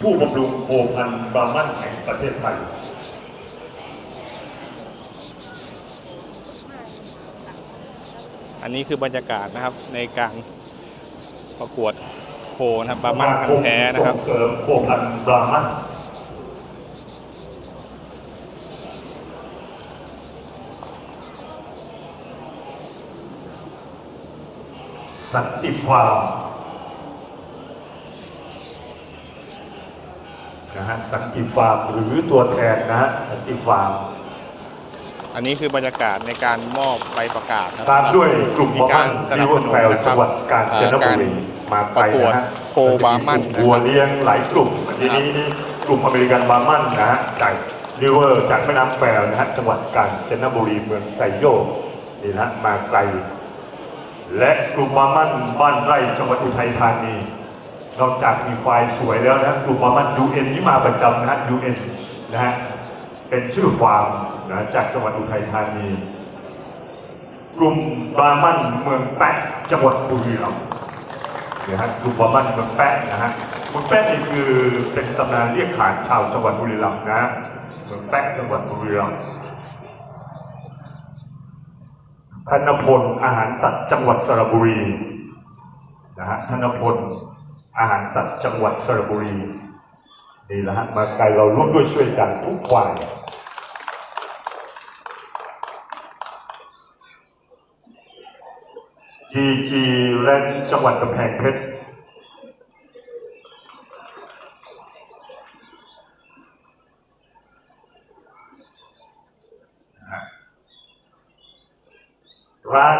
ผู้บำรุงโคพันธุ์บราหมันแห่งประเทศไทย อันนี้คือบรรยากาศนะครับในการประกวดโคนะครับบาร์มันพันธุ์แท้นะครับส่งเสริมโคพันธุ์บราหมันสันติฟาร์มนะฮะ สันติฟาร์มหรือตัวแทนนะฮะสันติฟาร์มอันนี้คือบรรยากาศในการมอบใบประกาศนะคตารับมด้วยกลุ่มมีบาการมันสนับสนุนแฟลนะคจัรังบหวัดกาญจนบุรีมาไปประกวดนะฮะโคบาร์มันนะวัวครับ เลี้ยงหลายกลุ่มอันนี้นี่กลุ่มอเมริกันบาร์มันนะฮะจากริเวอร์จากแม่น้ำแควนะฮะจังหวัดกาญจนบุรีเมืองไซโยกนี่นะฮะมาไกล และกลุ่มบาร์มันบ้านไร่จังหวัดอุทัยธานี นอกจากมีควายสวยแล้วนะกลุ่มบามันยูเอ็นนี่มาประจำนะฮะยูเอ็นนะฮะเป็นชื่อฟาร์มนะจากจังหวัดอุทัยธานี กลุ่มบามันเมืองแปะจังหวัดบุรีรัมย์นะฮะกลุ่มบามันเมืองแปะนะฮะเมืองแปะนี่คือเป็นตำนานเรียกขานชาวจังหวัดบุรีรัมย์นะเมืองแปะจังหวัดบุรีรัมย์ธนพลอาหารสัตว์จังหวัดสระบุรีนะฮะธนพล อาหารสัตว์จังหวัดสระบุรีนี่แหละฮะมาไกลเราร่วมด้วยช่วยกันทุกควายจีจีและจังหวัดกำแพงเพชรร้าน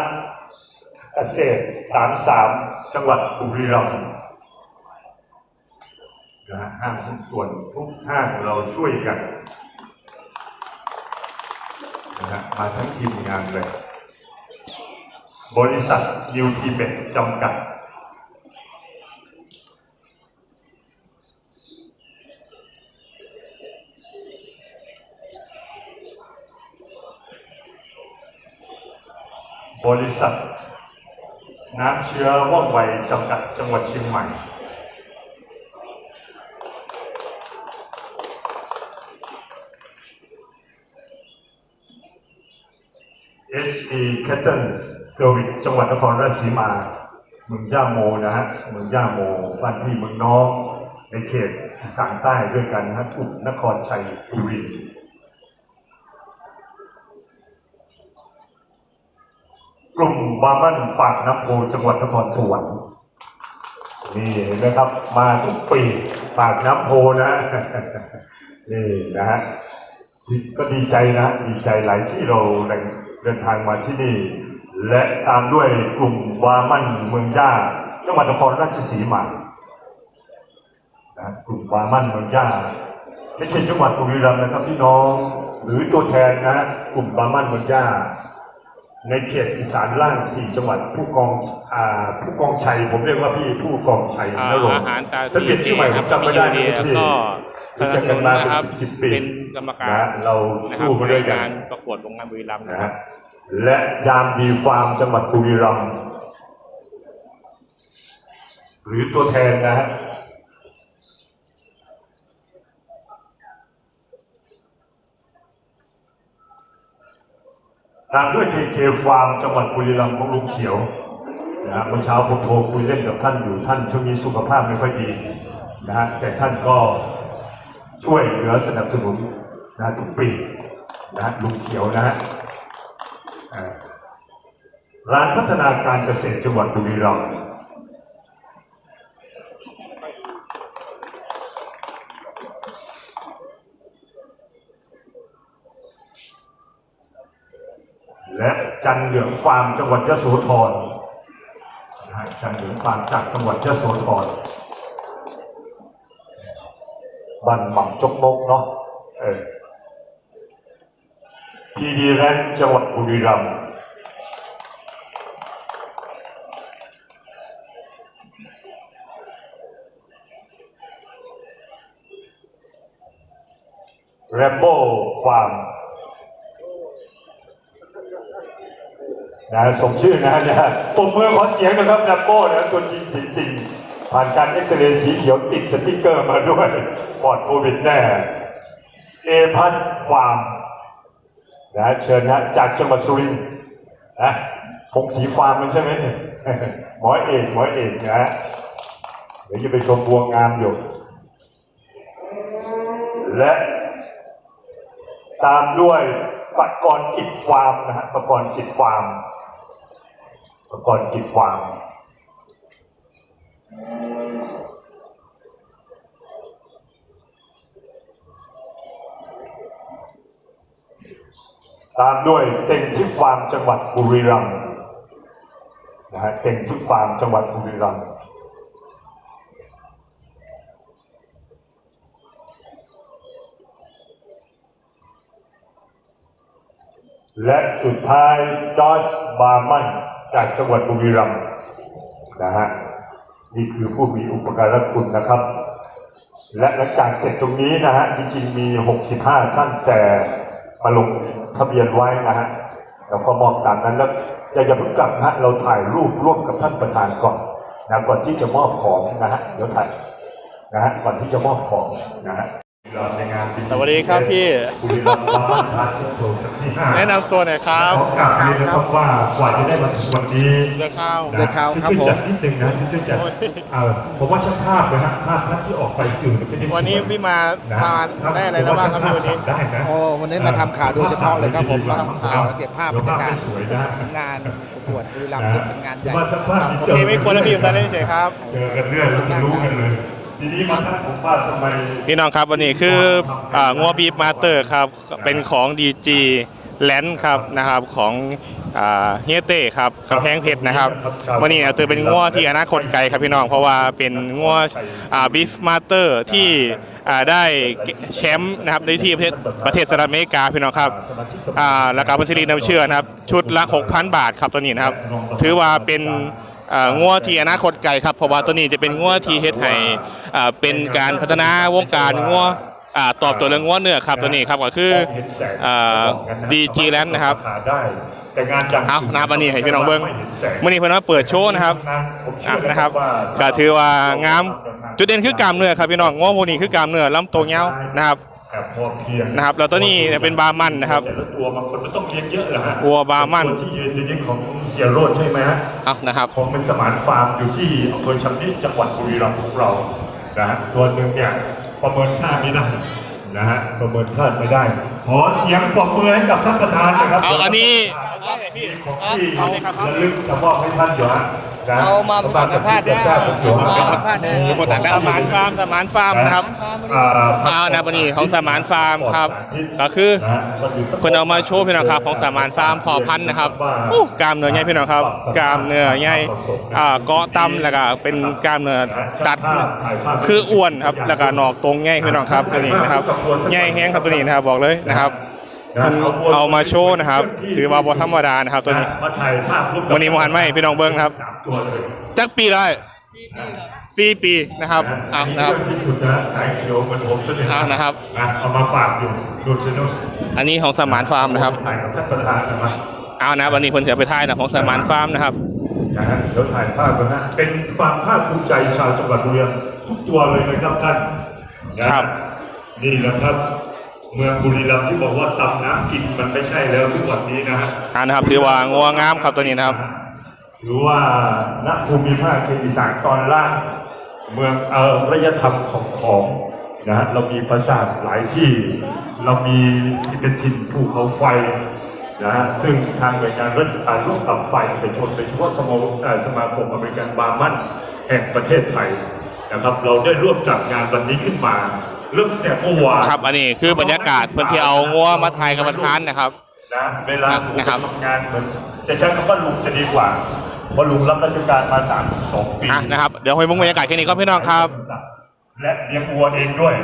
เกษตรสามสามจังหวัดบุรีรัมย์ ห้างทุกส่วนทุกห้างเราช่วยกันนะฮะมาทั้งทีมงานเลย บริษัทยูทีเบจำกัด บริษัท น้ำเชื้อว่องไวจำกัดจังหวัดเชียงใหม่ HP Cattle Service จังหวัดนครราชสีมาเมืองย่าโมนะฮะเมืองย่าโมบ้านพี่เมืองน้องในเขตอีสานใต้ด้วยกันนะฮะกลุ่มนครชัยบุรีกลุ่มบามันปากน้ำโพจังหวัดนครสวรรค์นี่เห็นไหมครับมาทุกปีปากน้ำโพนะนี่นะฮะก็ดีใจนะ ดีใจหลายที่เรา เดินทางมาที่นี่ และตามด้วยกลุ่มวามันเมืองย่าจังหวัดนครราชสีมานะกลุ่มวามันเมืองย่าไม่ใช่จังหวัดบุรีรัมย์นะครับพี่น้องหรือตัวแทนนะกลุ่มวามันเมืองย่าในเขตอีสานล่างสี่จังหวัดผู้กองอ่าผู้กองชัยผมเรียกว่าพี่ผู้กองชัยอ่านรงค์อาหารตาถ้าเปลี่ยนชื่อใหม่ผมจำไม่ได้มีนะอยู่พี่ดีแล้วก็รู้จักกันมาเป็นนะครับสิบสิบปีเป็น กรรมการนะเรานะครับสู้มาด้วยในกันการประกวดโรงงานบุรีรัมย์นะนะครัฮะบและยามดีฟาร์มจังหวัดบุรีรัมย์หรือตัวแทนนะฮะตามด้วยเคเคฟาร์มจังหวัดบุรีรัมย์ของลุงเขียวนะฮะเมื่อเช้าผมโทรคุยเล่นกับท่านอยู่ท่านช่วงนี้สุขภาพไม่ค่อยดีนะฮะแต่ท่านก็ช่วยเหลือสนับสนุน นะฮะทุกปีนะฮะลุงเขียวนะฮะร้านพัฒนาการเกษตรจังหวัดบุรีรัมย์และจันเหลืองฟาร์มจังหวัดยโสธรจันเหลืองฟาร์มจากจังหวัดยโสธรบ้านหม่ำจกมกเนาะเออ พีดีแรนจังหวัดบุรีรัมย์แรมโบ้ฟาร์มนะสมชื่อนะนะปมมือขอเสียงนะครับแรมโบ้นะตัวจริงจริงผ่านการเอ็กซเรย์สีเขียวติดสติ๊กเกอร์มาด้วยปลอดโควิดแน่เอพัสฟาร์ม นะเชิญนะจากจังหวัดสุรินทร์นะคงสีฟาร์มมันใช่ไหมเนี่ยหมอเอกหมอเอกนะเดี๋ยวจะไปชมบัวงามอยู่ และ ตามด้วยปกรณ์กิจฟาร์มนะฮะปกรณ์กิจฟาร์มปกรณ์กิจฟาร์ม ตามด้วยเต็งที่ฟาร์มจังหวัดบุรีรัมย์นะฮะเต็งที่ฟาร์มจังหวัดบุรีรัมย์และสุดท้ายจอร์จบาร์มันจากจังหวัดบุรีรัมย์นะฮะนี่คือผู้มีอุปการะคุณนะครับ และหลังจากเสร็จตรงนี้นะฮะจริงๆมี 65 ท่านแต่มาลง ทะเบียนไว้นะฮะแล้วก็มอบตามนั้นแล้วอย่าอย่าเพิ่งกลับนะฮะเราถ่ายรูปร่วมกับท่านประธานก่อนนะก่อนที่จะมอบของนะฮะเดี๋ยวถ่ายนะฮะก่อนที่จะมอบของนะฮะ สวัสดีครับพี่บุรีรัมย์บ้านทาสิโตที่ห้าแนะนำตัวหน่อยครับขอกลับเรียนนะครับว่ากว่าจะได้มาถึงวันนี้เดือข้าวนะเดือดขาวครับผมช่วยจัดนิดนึงนะช่วยจัดโอ้ยเออผมว่าช่างภาพนะฮะภาพท่านที่ออกไปสื่อมัจะได้วันนี้พี่มามาได้อะไรแล้วบ้างครับพี่วันนี้ได้นะโอ้วันนี้มาทำข่าวโดยเฉพาะเลยครับผมมาทำข่าวและเก็บภาพบรรยากาศสวยนะงานประกวดบุรีรัมย์ซึ่งเป็นงานใหญ่ว่าช่างภาพนี่โอเคไม่ควรแล้วพี่อยู่ซะได้เฉยครับเจอกันเรื่อยเราจะรู้กันเลย ทีนี้มาท่านผมว่าทำไมพี่น้องครับวันนี้คืออ่างัวบีฟมาสเตอร์ครับเป็นของดีจีแลนด์ครับนะครับของอ่าเฮียเต้ครับกำแพงเพชรนะครับ วันนี้เอาตัวเป็นงัวที่อนาคตไกลครับพี่น้องเพราะว่าเป็นงัวอ่าบีฟมาสเตอร์ที่อ่าได้แชมป์นะครับในที่ประเทศประเทศสหรัฐอเมริกาพี่น้องครับอ่าแล้วก็บัญชีนำเชื่อนะครับชุดละ 6,000 บาทครับตัวนี้นะครับ ถือว่าเป็นอ่า งัวที่อนาคตไกลครับเพราะว่าตัวนี้จะเป็นงัวที่เฮ็ดให้อ่าเป็นการพัฒนาวงการงัวอ่าตอบตัวเรื่องงัวเนื้อครับตัวนี้ครับก็คืออ่าดีจีแลนด์นะครับได้แต่งานจังเอานะครับวันนี้ให้พี่น้องเบิ่งมื่อนี้เพิ่นมาเปิดโชว์นะครับอะนะครับก็ถือว่างามจุดเด่นคือกล้ามเนื้อครับพี่น้องงัวพวกนี้คือกล้ามเนื้อลำโตวยาวนะครับแบบพอเพียงนะครับแล้วตัวนี้เนี่ยเป็นบาร์มันนะครับแต่ละตัวบางคนมันต้องเลี้ยงเยอะเหรอฮะวัวบาร์มัน ตัวที่ยืนอยู่นี่ของเสียโรดใช่ไหมฮะเอานะครับของเป็นสมานฟาร์มอยู่ที่อำเภอชำนิจังหวัดบุรีรัมย์ของเรานะฮะตัวหนึ่งเนี่ยประเมินค่าไม่ได้นะฮะประเมินค่าไม่ได้ ขอเสียงปรบมือให้กับท่านประธานนะครับเอาอันนี้ของที่เอาเลยครับระลึกจะมอบให้ท่านอยู่ฮะนะ เอามาเป็นสัมภาษณ์เนี่ยอยู่ฮะสัมภาษณ์เนี่ยสมานฟาร์มสมานฟาร์มนะครับอ่าอ่านะวันนี้ของสมานฟาร์มครับ ก็คือนะฮะคนเอามาโชว์พี่น้องครับ ของสามานฟาร์มพอพันธุ์นะครับโอ้กล้ามเนื้อใหญ่พี่น้องครับกล้ามเนื้อใหญ่อ่าเกาะต่ำแล้วก็เป็นกล้ามเนื้อตัดคืออ้วนครับแล้วก็หนอกตรงใหญ่พี่น้องครับตัวนี้นะครับใหญ่แห้งครับตัวนี้นะครับบอกเลยนะครับ มันเอามาโชว์นะครับ ถือว่าบ่ธรรมดานะครับตัวนี้มาถ่ายภาพร่วมกับวันนี้มหันต์มาให้พี่น้องเบิ้งครับสามตัวเลยจักปีได้สี่ปีนะครับเอานะครับที่สุดนะสายเขียวเหมือนผมตัวนี้เอานะครับนะเอามาฝากอยู่ดูชนอันนี้ของสมานฟาร์มนะครับถ่ายกับท่านประธานนะครับเอานะวันนี้คนเสียไปท้ายนะของสมานฟาร์มนะครับนะฮะเดี๋ยวถ่ายภาพกันนะเป็นความภาคภูมิใจชาวจังหวัดบุรีรัมย์ทุกตัวเลยนะครับท่านนะครับนี่แหละครับ เมืองบุรีรัมย์ที่บอกว่าตำน้ำกินมันไม่ใช่แล้วทุกวันนี้นะฮะอ่านะครับถือว่างัวงามครับตัวนี้นะครับ หรือว่าณภูมิภาคเขตอีสานตอนล่างเมืองเออระยธรรมของของนะฮะเรามีปราสาทหลายที่ เรามีที่เป็นถิ่นภูเขาไฟนะฮะซึ่งทางหน่วยงานราชการร่วมกับฝ่ายเอกชนโดยเฉพาะสมาเอ่อสมาคมอเมริกันบาร์มัน แห่งประเทศไทยนะครับ เราได้ร่วมจัดงานวันนี้ขึ้นมาเริ่มตั้งแต่เมื่อวานครับ อันนี้คือบรรยากาศเพื่อนที่เอางัวมาถ่ายกับประธานนะครับ นะเวลาผมนะครับ ทำงานเหมือนจะใช้คำว่าลุงจะดีกว่าเพราะลุงรับราชการมา 32 ปีอะนะครับ เดี๋ยวให้มุ้งบรรยากาศแค่นี้ก็พี่น้องครับ และเลี้ยงวัวเองด้วย